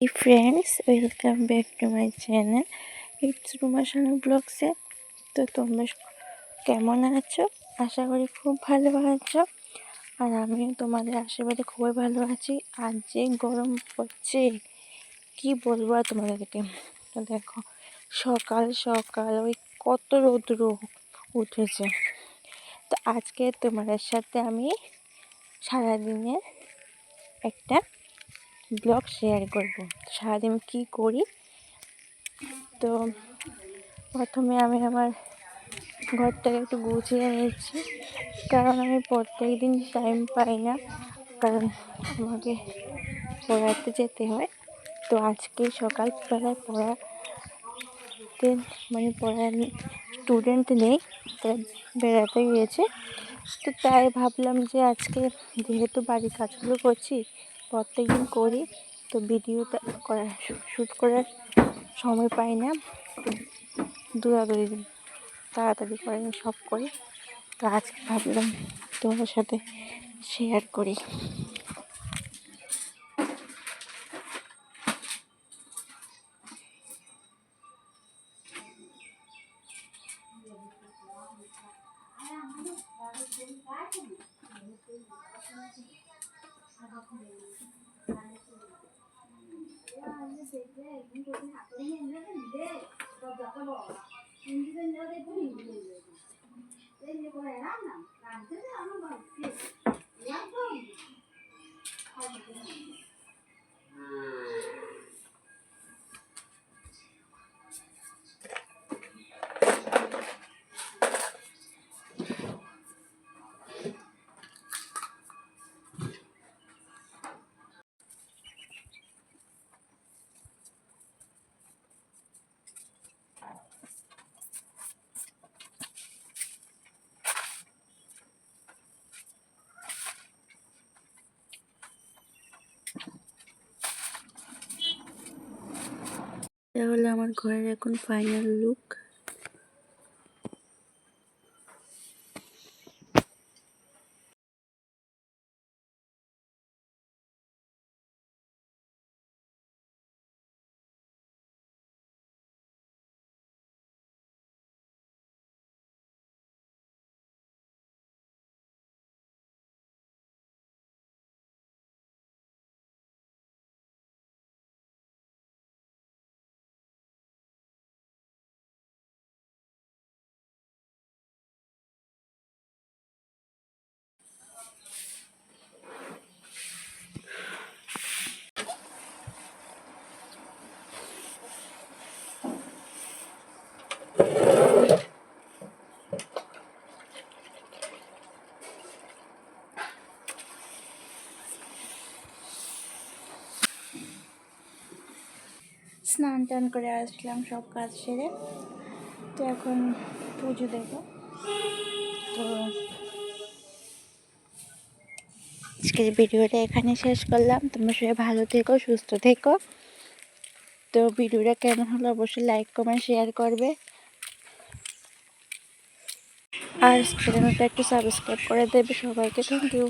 Hey friends, welcome back to my channel. It's Ruma Vlogs-এ তো তোমরা কেমন আছো? আশা করি খুব ভালো আছো। আর আমিও তোমাদের আশীর্বাদে খুবই ভালো আছি। আর যে গরম পড়ছে কি বলব আর তোমাদেরকে? তো দেখো সকাল সকাল ওই কত রৌদ্র উঠেছে। তো আজকে তোমাদের সাথে আমি সারাদিনে একটা ব্লগ শেয়ার করব। সারাদিন কি করি? তো প্রথমে আমি আমার ঘরটাকে একটু গুছিয়ে নিচ্ছি। কারণ আমি প্রত্যেক দিন টাইম পাই না। কারণ আমাকে পড়াতে যেতে হয়। তো আজকে সকালবেলায় পড়াতে মানে পড়ার স্টুডেন্ট নেই তারা বেড়াতে গিয়েছে। তো তাই ভাবলাম যে আজকে যেহেতু বাড়ির কাজগুলো করছি প্রত্যেক দিন করি। তো ভিডিওটা শ্যুট করার সময় পাই না। দৌড়াদৌড়ি তাড়াতাড়ি করে সব করি। তো আজকে ভাবলাম তোমাদের সাথে শেয়ার করি। ఎందుకంటే రాను రాను రాను এটা হলো আমার ঘরের এখন ফাইনাল লুক স্নান টান করে আসলাম সব কাজ সেরে। তো এখন পুজো দেব। তো আজকের ভিডিওটা এখানে শেষ করলাম। তোমরা সবাই ভালো থেকো, সুস্থ থেকো। তো ভিডিওটা কেমন হলো অবশ্যই লাইক কমেন্ট শেয়ার করবে। আর চ্যানেলটা একটু সাবস্ক্রাইব করে দেবে সবাইকে। Thank you